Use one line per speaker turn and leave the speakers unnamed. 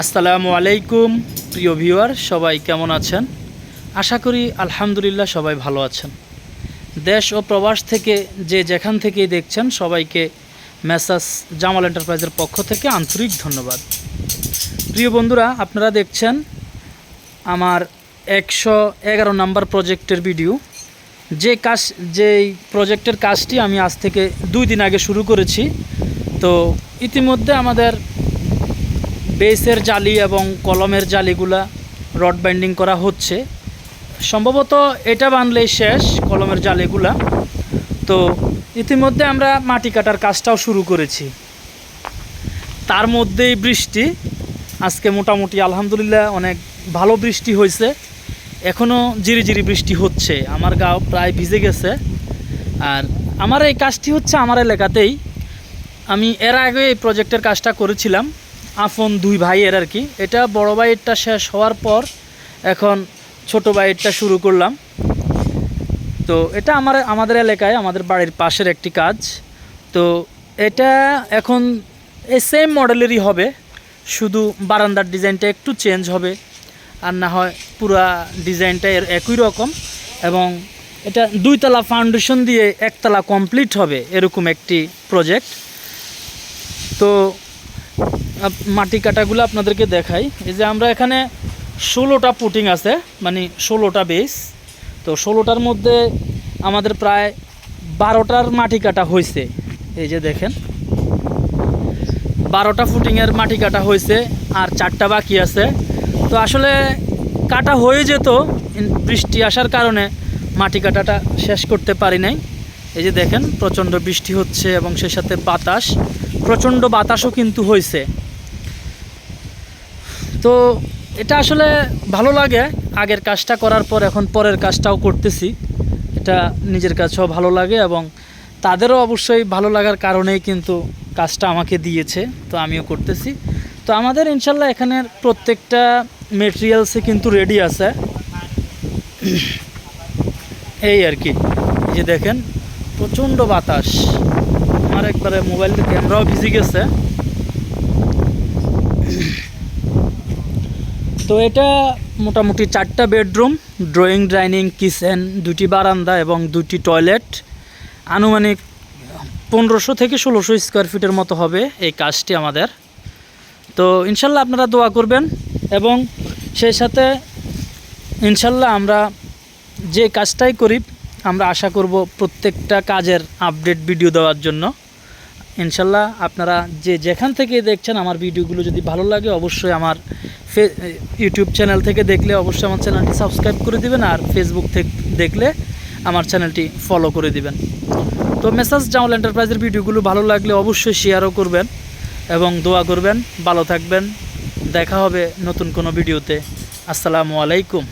আসসালামু আলাইকুম, প্রিয় ভিউয়ার, সবাই কেমন আছেন? আশা করি আলহামদুলিল্লাহ সবাই ভালো আছেন। দেশ ও প্রবাস থেকে যে যেখান থেকেই দেখছেন, সবাইকে মেসাস জামাল এন্টারপ্রাইজের পক্ষ থেকে আন্তরিক ধন্যবাদ। প্রিয় বন্ধুরা, আপনারা দেখছেন আমার একশো এগারো নাম্বার প্রজেক্টের ভিডিও। যে কাজ, যেই প্রজেক্টের কাজটি আমি আজ থেকে দুই দিন আগে শুরু করেছি, তো ইতিমধ্যে আমাদের বেসের জালি এবং কলমের জালিগুলা রড বাইন্ডিং করা হচ্ছে। সম্ভবত এটা বানলেই শেষ কলমের জালিগুলা। তো ইতিমধ্যে আমরা মাটি কাটার কাজটাও শুরু করেছি। তার মধ্যেই বৃষ্টি। আজকে মোটামুটি আলহামদুলিল্লাহ অনেক ভালো বৃষ্টি হয়েছে। এখনও জিরি জিরি বৃষ্টি হচ্ছে। আমার গাও প্রায় ভিজে গেছে। আর আমার এই কাজটি হচ্ছে আমার এলাকাতেই। আমি এর আগে এই প্রজেক্টের কাজটা করেছিলাম। আফন দুই ভাইয়ের আর কি। এটা বড় ভাইয়েরটা শেষ হওয়ার পর এখন ছোট ভাইয়েরটা শুরু করলাম। তো এটা আমার, আমাদের এলাকায়, আমাদের বাড়ির পাশের একটি কাজ। তো এটা এখন সেম মডেলেরই হবে, শুধু বারান্দার ডিজাইনটা একটু চেঞ্জ হবে, আর না হয় পুরা ডিজাইনটা এর একই রকম, এবং এটা দুইতলা ফাউন্ডেশন দিয়ে একতলা কমপ্লিট হবে, এরকম একটি প্রজেক্ট তো মাটি কাটাগুলো আপনাদেরকে দেখাই। এই যে আমরা এখানে ষোলোটা পুটিং আছে মানে ষোলোটা বেস। তো ষোলোটার মধ্যে আমাদের প্রায় বারোটার মাটি কাটা হয়েছে। এই যে দেখেন, বারোটা ফুটিংয়ের মাটি কাটা হয়েছে আর চারটা বাকি আছে। তো আসলে কাটা হয়ে যেত বৃষ্টি আসার কারণে মাটি কাটাটা শেষ করতে পারি নাই। এই যে দেখেন, প্রচণ্ড বৃষ্টি হচ্ছে এবং সেই সাথে বাতাস, প্রচণ্ড বাতাসও কিন্তু হয়েছে। তো এটা আসলে ভালো লাগে। আগের কাজটা করার পর এখন পরের কাজটাও করতেছি। এটা নিজের কাছেও ভালো লাগে এবং তাদেরও অবশ্যই ভালো লাগার কারণেই কিন্তু কাজটা আমাকে দিয়েছে, তো আমিও করতেছি। তো আমাদের ইনশাল্লাহ এখানের প্রত্যেকটা মেটেরিয়ালসে কিন্তু রেডি আছে। এই আর কি যে দেখেন, প্রচণ্ড বাতাস। আমার একবারে মোবাইল ক্যামেরাও ভিজে গেছে। তো এটা মোটামুটি চারটা বেডরুম, ড্রয়িং, ডাইনিং, কিচেন, দুটি বারান্দা এবং দুটি টয়লেট। আনুমানিক পনেরোশো থেকে ষোলোশো স্কোয়ার ফিটের মতো হবে এই কাজটি আমাদের। তো ইনশাল্লাহ আপনারা দোয়া করবেন এবং সেই সাথে ইনশাল্লাহ আমরা যে কাজটাই করি, আমরা আশা করব প্রত্যেকটা কাজের আপডেট ভিডিও দেওয়ার জন্য। ইনশাল্লাহ আপনারা যে যেখান থেকে দেখছেন আমার ভিডিওগুলো যদি ভালো লাগে, অবশ্যই আমার ফে- ইউটিউব চ্যানেল থেকে দেখলে অবশ্যই আমার চ্যানেলটি সাবস্ক্রাইব করে দিবেন আর ফেসবুক থেকে দেখলে আমার চ্যানেলটি ফলো করে দিবেন। তো মেসাজ জামাল এন্টারপ্রাইজের ভিডিওগুলো ভালো লাগলে অবশ্যই শেয়ারও করবেন এবং দোয়া করবেন। ভালো থাকবেন। দেখা হবে নতুন কোনো ভিডিওতে। আসসালামু আলাইকুম।